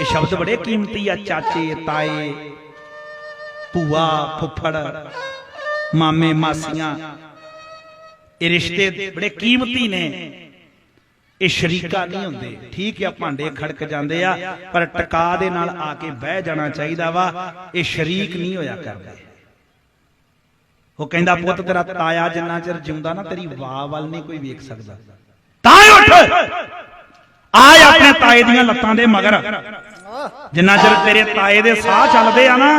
ਇਹ ਸ਼ਬਦ ਬੜੇ ਕੀਮਤੀ ਆ, ਚਾਚੇ, ਤਾਏ, ਭੂਆ, ਫੁੱਫੜ, ਮਾਮੇ, ਮਾਸੀਆਂ। ਇਹ ਰਿਸ਼ਤੇ ਬੜੇ ਕੀਮਤੀ ਨੇ। ਇਹ ਸ਼ਰੀਕਾ ਨਹੀਂ ਹੁੰਦੇ। ਠੀਕ ਆ, ਭਾਂਡੇ ਖੜਕ ਜਾਂਦੇ ਆ, ਪਰ ਟਕਾ ਦੇ ਨਾਲ ਆ ਕੇ ਬਹਿ ਜਾਣਾ ਚਾਹੀਦਾ ਵਾ। ਇਹ ਸ਼ਰੀਕ ਨਹੀਂ ਹੋਇਆ ਕਰਦੇ। ਉਹ ਕਹਿੰਦਾ, ਪੁੱਤ, ਤੇਰਾ ਤਾਇਆ ਜਿੰਨਾ ਚਿਰ ਜਿਉਂਦਾ ਨਾ, ਤੇਰੀ ਵਾਹ ਵੱਲ ਨਹੀਂ ਕੋਈ ਵੇਖ ਸਕਦਾ। ਤਾਂ ਉੱਠ! ਆਏ ਆਪਣੇ ਤਾਏ ਦੀਆਂ ਲੱਤਾਂ ਦੇ ਮਗਰ। ਜਿੰਨਾ ਚਿਰ ਤੇਰੇ ਤਾਏ ਦੇ ਸਾਹ ਚੱਲਦੇ ਆ ਨਾ,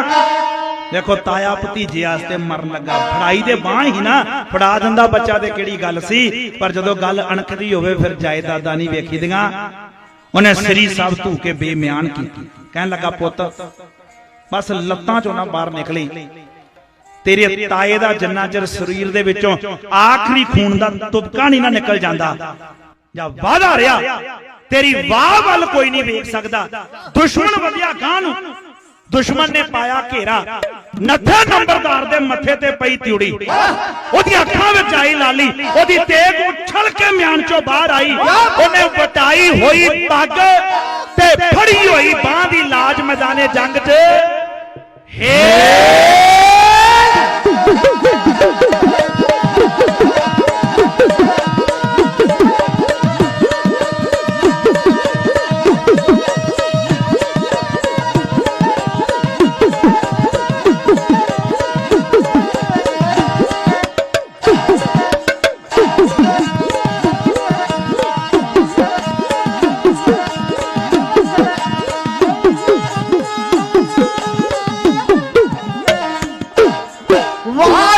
ਦੇਖੋ ਤਾਇਆ ਭਤੀਜੇ ਵਾਸਤੇ ਮਰਨ ਲੱਗਾ। ਫੜਾਈ ਦੇ ਬਾਹ ਹੀ ਨਾ, ਫੜਾ ਦਿੰਦਾ ਬੱਚਾ ਤੇ ਕਿਹੜੀ ਗੱਲ ਸੀ? ਪਰ ਜਦੋਂ ਗੱਲ ਅਣਖਦੀ ਹੋਵੇ, ਫਿਰ ਜਾਇਦਾਦਾਂ ਨਹੀਂ ਵੇਖੀਦੀਆਂ ਉਹਨੇ ਸ੍ਰੀ ਸਾਹਿਬ ਧੂ ਕੇ ਬੇਮਿਆਨ ਕੀਤੀ। ਕਹਿਣ ਲੱਗਾ, ਪੁੱਤ, ਬਸ ਲੱਤਾਂ ਚੋਂ ਨਾ ਬਾਹਰ ਨਿਕਲੀ। ਤੇਰੇ ਤਾਏ ਦਾ ਜਿੰਨਾ ਚਿਰ ਸਰੀਰ ਦੇ ਵਿੱਚੋਂ ਆਖਰੀ ਖੂਨ ਦਾ ਤੁਪਕਾ ਨਹੀਂ ਨਾ ਨਿਕਲ ਜਾਂਦਾ ਜਾਂ ਵਾਦਾ ਰਿਹਾ ਤੇਰੀ ਵਾਹ ਵੱਲ ਕੋਈ ਨਹੀਂ ਵੇਖ ਸਕਦਾ। ਦੁਸ਼ਮਣ ਵਧਿਆ ਗਾਂ ਨੂੰ ਦੁਸ਼ਮਣ ਨੇ ਪਾਇਆ ਘੇਰਾ। ਨੱਥੇ ਨੰਬਰਦਾਰ ਦੇ ਮੱਥੇ ਤੇ ਪਈ ਤਿਉੜੀ। ਉਹਦੀਆਂ ਅੱਖਾਂ ਵਿੱਚ ਆਈ ਲਾਲੀ। ਉਹਦੀ ਤੇਗ ਉਛਲ ਕੇ ਮਿਆਨ ਚੋਂ ਬਾਹਰ ਆਈ। ਉਹਨੇ ਵਟਾਈ ਹੋਈ ਪੱਗ ਤੇ ਫੜੀ ਹੋਈ ਬਾਹ ਦੀ ਲਾਜ ਮੈਦਾਨੇ ਜੰਗ 'ਚ। ਹੇ Wow!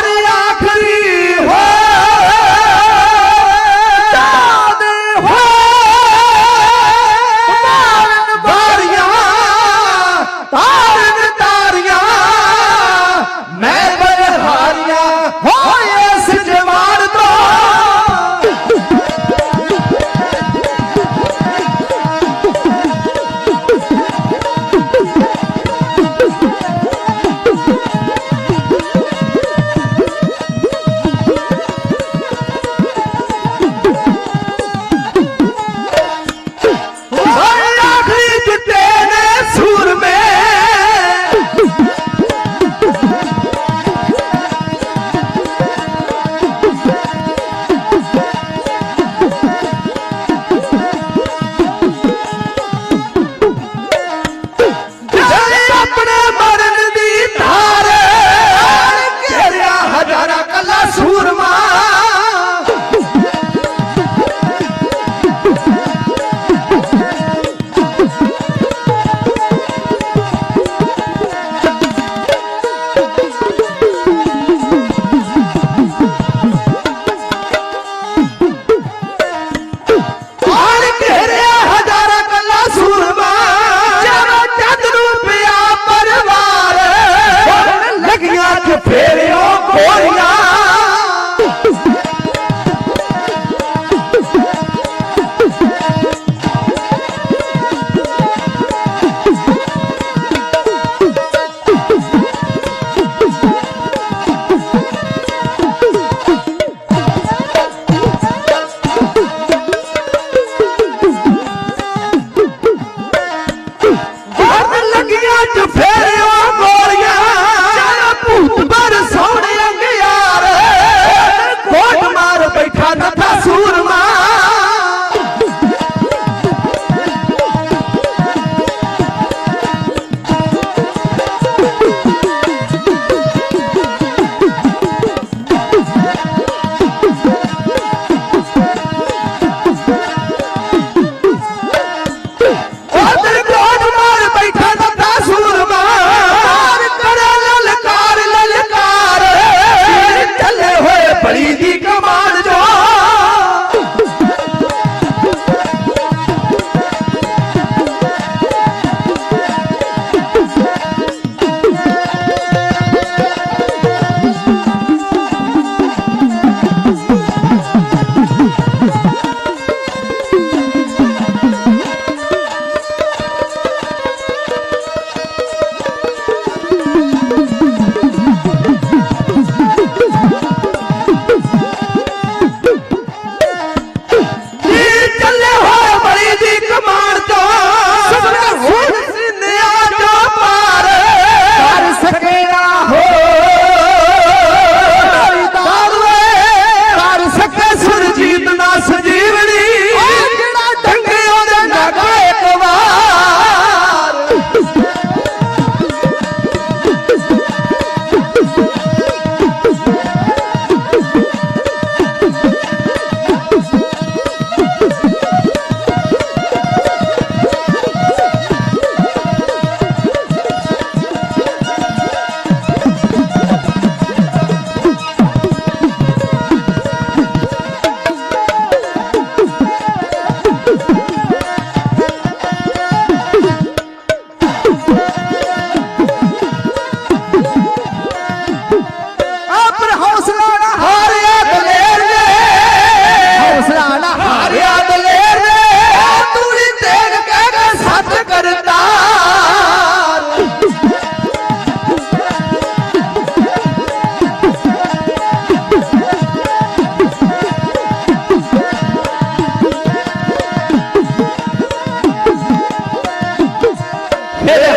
ਹੋਏ ਬੜੀ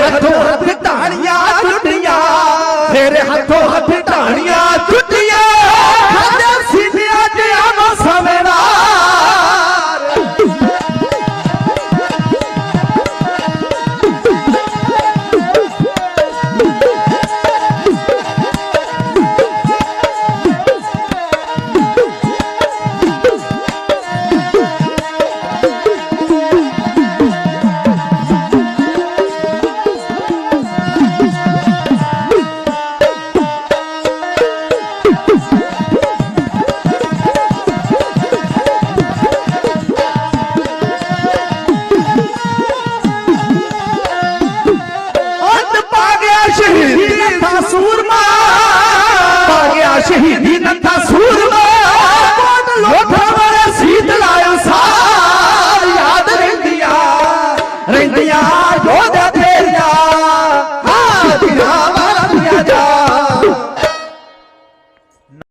ਦੀ